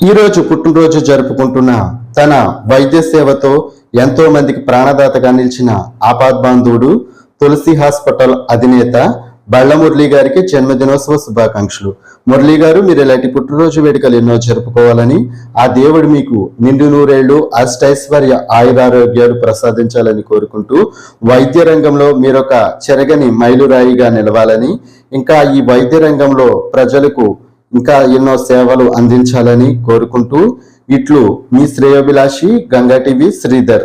ఈరోజు పుట్టినరోజు జరుపుకుంటున్న తన వైద్య సేవతో ఎంతో మందికి ప్రాణదాతగా నిలిచిన ఆపాద్ బాంధువుడు తులసి హాస్పిటల్ అధినేత బళ్ళ మురళీ గారికి జన్మదినోత్సవ శుభాకాంక్షలు. మురళీ గారు మీరు ఇలాంటి పుట్టినరోజు వేడుకలు ఎన్నో జరుపుకోవాలని ఆ దేవుడు మీకు నిండు నూరేళ్ళు అష్టైశ్వర్య ఆయురారోగ్యాలు ప్రసాదించాలని కోరుకుంటూ వైద్య రంగంలో మీరొక చెరగని మైలురాయిగా నిలవాలని ఇంకా ఈ వైద్య రంగంలో ప్రజలకు ఇంకా ఎన్నో సేవలు అందించాలని కోరుకుంటూ ఇట్లు మీ శ్రేయోభిలాషి గంగా టీవీ శ్రీధర్.